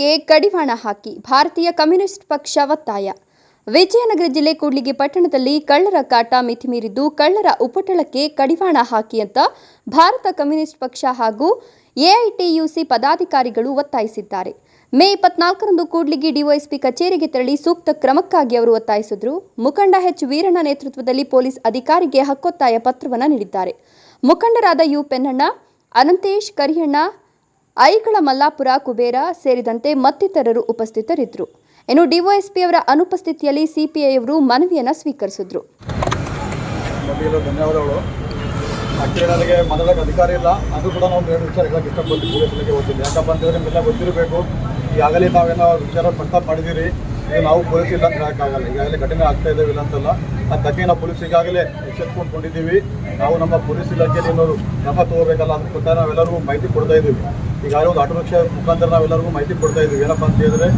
ಉಪಟಳಕ್ಕೆ ಕಡಿವಾಣ ಹಾಕಿ ಭಾರತೀಯ ಕಮ್ಯುನಿಸ್ಟ್ ಪಕ್ಷ ಒತ್ತಾಯ. ವಿಜಯನಗರ ಜಿಲ್ಲೆ ಕೂಡ್ಲಿಗಿ ಪಟ್ಟಣದಲ್ಲಿ ಕಳ್ಳರ ಕಾಟ ಮಿತಿಮೀರಿದ್ದು ಕಳ್ಳರ ಉಪಟಳಕ್ಕೆ ಕಡಿವಾಣ ಹಾಕಿ ಅಂತ ಭಾರತ ಕಮ್ಯುನಿಸ್ಟ್ ಪಕ್ಷ ಹಾಗೂ ಎಐಟಿಯುಸಿ ಪದಾಧಿಕಾರಿಗಳು ಒತ್ತಾಯಿಸಿದ್ದಾರೆ. ಮೇ ಇಪ್ಪತ್ನಾಲ್ಕರಂದು ಕೂಡ್ಲಿಗಿ ಡಿವೈಎಸ್ಪಿ ಕಚೇರಿಗೆ ತೆರಳಿ ಸೂಕ್ತ ಕ್ರಮಕ್ಕಾಗಿ ಅವರು ಒತ್ತಾಯಿಸಿದ್ರು. ಮುಖಂಡ ಎಚ್ ವೀರಣ್ಣ ನೇತೃತ್ವದಲ್ಲಿ ಪೊಲೀಸ್ ಅಧಿಕಾರಿಗೆ ಹಕ್ಕೊತ್ತಾಯ ಪತ್ರವನ್ನು ನೀಡಿದ್ದಾರೆ. ಮುಖಂಡರಾದ ಯು ಪೆನ್ನಣ್ಣ, ಅನಂತೇಶ್ ಕರಿಯಣ್ಣ ಐಗಳ ಮಲ್ಲಾಪುರ, ಕುಬೇರ ಸೇರಿದಂತೆ ಮತ್ತಿತರರು ಉಪಸ್ಥಿತರಿದ್ದರು. ಇನ್ನು ಡಿವೈಎಸ್ಪಿ ಅವರ ಅನುಪಸ್ಥಿತಿಯಲ್ಲಿ ಸಿಪಿಐಯವರು ಮನವಿಯನ್ನು ಸ್ವೀಕರಿಸಿದ್ರು. ಧನ್ಯವಾದಗಳು. ಆಕ್ಚುಲಿ ನನಗೆ ಮೊದಲಕ್ಕೆ ಅಧಿಕಾರ ಇಲ್ಲ. ಅದು ಕೂಡ ನಾವು ಎರಡು ವಿಚಾರ ಹೇಳಕ್ಕೆ ಇಷ್ಟಪಡ್ತೀವಿ ಪೊಲೀಸರಿಗೆ ಗೊತ್ತಿಲ್ಲ ಯಾಕಪ್ಪ ಅಂತಂದ್ರೆ ನಿಮ್ಮೆಲ್ಲ ಗೊತ್ತಿರಬೇಕು. ಈಗಾಗಲೇ ತಾವೇನೋ ವಿಚಾರ ಪ್ರಸ್ತಾಪ ಮಾಡಿದ್ದೀರಿ. ಈಗ ನಾವು ಪೊಲೀಸ್ ಇಲ್ಲ ಅಂತ ಹೇಳೋಕ್ಕಾಗಲ್ಲ ಈಗಾಗಲೇ ಘಟನೆ ಆಗ್ತಾ ಇದ್ದೇವೆ ಇಲ್ಲ ಅಂತಲ್ಲ ಆ ಬಗ್ಗೆ ನಾವು ಪೊಲೀಸ್ ಈಗಾಗಲೇ ನಾವು ನಮ್ಮ ಪೊಲೀಸ್ ಇಲಾಖೆಯಲ್ಲಿ ಏನಾದ್ರು ಕ್ರಮ ತಗೋಬೇಕಲ್ಲ ಅಂತ ಪ್ರಕಾರ ನಾವೆಲ್ಲರಿಗೂ ಮಾಹಿತಿ ಕೊಡ್ತಾ ಇದ್ದೀವಿ. ಈಗಾಗಲೇ ಒಂದು ಆಟೋ ರಿಕ್ಷಾ ಮುಖಾಂತರ ನಾವೆಲ್ಲರಿಗೂ ಮಾಹಿತಿ ಕೊಡ್ತಾ ಇದ್ದೀವಿ. ಏನಪ್ಪ ಅಂತ ಹೇಳಿದ್ರೆ,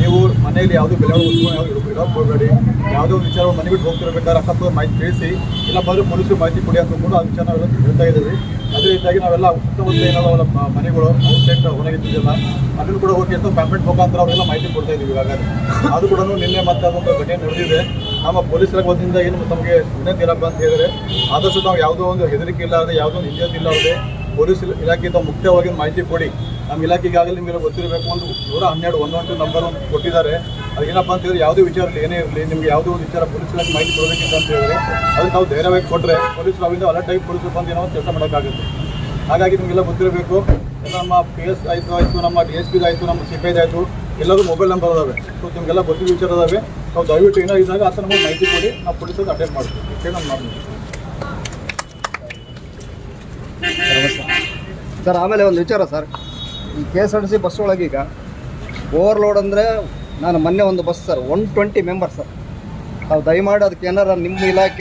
ನೀವು ಮನೆಯಲ್ಲಿ ಯಾವುದೇ ಬೆಲೆ ಹೋಗ್ಬೇಡಿ ಹೋಗಬೇಡಿ. ಯಾವುದೇ ಒಂದು ವಿಚಾರ ಮನೆ ಬಿಟ್ಟು ಹೋಗ್ತಿರ್ಬೇಕಾದ್ರೆ ಅಕ್ಕಪಕ್ಕ ಮಾಹಿತಿ ತಿಳಿಸಿ ಇಲ್ಲಪ್ಪ ಅಂದ್ರೆ ಪೊಲೀಸರು ಮಾಹಿತಿ ಕೊಡಿ ಅಂತ ಕೂಡ ಆ ವಿಚಾರ ನಾವೆಲ್ಲ ಹೇಳ್ತಾ ಇದ್ದೀವಿ. ಅದೇ ರೀತಿಯಾಗಿ ನಾವೆಲ್ಲ ಸುತ್ತಮುತ್ತ ಏನಾದವಲ್ಲ ಮನೆಗಳು ಔಟ್ಲೆಟ್ ಹೊರಗಿದ್ದಿಲ್ಲ ಅದನ್ನು ಕೂಡ ಹೋಗಿ ಅಂತ ಪ್ಯಾಮೆಂಟ್ ಮುಖಾಂತರ ಅವರೆಲ್ಲ ಮಾಹಿತಿ ಕೊಡ್ತಾ ಇದ್ದೀವಿ ಅದು ಕೂಡ ನಿನ್ನೆ ಮತ್ತೆ ಅದೊಂದು ಘಟನೆ ನಡೆದಿದೆ. ನಮ್ಮ ಪೊಲೀಸರ ವತಿಯಿಂದ ಏನು ತಮಗೆ ವಿನಂತಿ ಇಲ್ಲಪ್ಪ ಅಂತ ಹೇಳಿದ್ರೆ, ಆದಷ್ಟು ನಾವು ಯಾವುದೋ ಒಂದು ಹೆದರಿಕೆ ಇಲ್ಲಾರದೆ, ಯಾವುದೋ ಒಂದು ಇಲ್ಲ ಇಲ್ಲದೆ ಪೊಲೀಸ್ ಇಲಾಖೆಯಿಂದ ಮುಖ್ಯವಾಗಿ ಮಾಹಿತಿ ಕೊಡಿ. ನಮ್ಮ ಇಲಾಖೆ ಈಗಾಗಲೇ ನಿಮಗೆ ಗೊತ್ತಿರಬೇಕು. ಒಂದು ನೂರ ಹನ್ನೆರಡು ಒಂದೊಂದು ನಂಬರ್ ಕೊಟ್ಟಿದ್ದಾರೆ. ಅದು ಏನಪ್ಪ ಅಂತ ಹೇಳಿದ್ರೆ ಯಾವುದೇ ವಿಚಾರ ಏನೇ ಇರಲಿ, ನಿಮ್ಗೆ ಯಾವುದೇ ಒಂದು ವಿಚಾರ ಪೊಲೀಸ್ ಇಲಾಖೆ ಮಾಹಿತಿ ಕೊಡಬೇಕಿತ್ತು ಅಂತ ಹೇಳಿದ್ರೆ ಅದಕ್ಕೆ ನಾವು ಧೈರ್ಯವಾಗಿ ಕೊಟ್ಟರೆ ಪೊಲೀಸ್ ನಾವಿಂದ ಅಲರ್ಟ್ ಆಗಿ ಪೊಲೀಸ್ ಬಂದು ಏನೋ ಕೆಲಸ ಮಾಡೋಕ್ಕಾಗುತ್ತೆ. ಹಾಗಾಗಿ ನಿಮಗೆಲ್ಲ ಗೊತ್ತಿರಬೇಕು. ನಮ್ಮ ಪಿ ಎಸ್ ಆಯಿತು ಆಯಿತು, ನಮ್ಮ ಡಿ ಎಸ್ ಪಿದು ಆಯಿತು, ನಮ್ಮ ಸಿ ಪಿ ಆಯಿತು ಎಲ್ಲರೂ ಮೊಬೈಲ್ ನಂಬರ್ ಅದಾವೆ ಸೊ ನಿಮಗೆಲ್ಲ ಗೊತ್ತಿದ್ದ ವಿಚಾರ ಅದಾವೆ ನಾವು ದಯವಿಟ್ಟು ಏನೋ ಇದ್ದಾಗ ಆ ಥರ ನಮಗೆ ಮಾಹಿತಿ ಕೊಡಿ. ನಾವು ಪೊಲೀಸರಿಗೆ ಅಟೆಂಡ್ ಮಾಡ್ತೀವಿ. ನಮ್ಮ ಮಾಡ್ತೀವಿ ಸರ್, ಆಮೇಲೆ ಒಂದು ವಿಚಾರ ಸರ್. ಈ K S R T C bus ಒಳಗೆ ಈಗ ಓವರ್ಲೋಡ್ ಅಂದರೆ ನಾನು ಮೊನ್ನೆ ಒಂದು bus sir one twenty member sir. ತಾವು ದಯಮಾಡಿ ಅದಕ್ಕೆ ಏನಾರ ನಿಮ್ಮ ಇಲಾಖೆ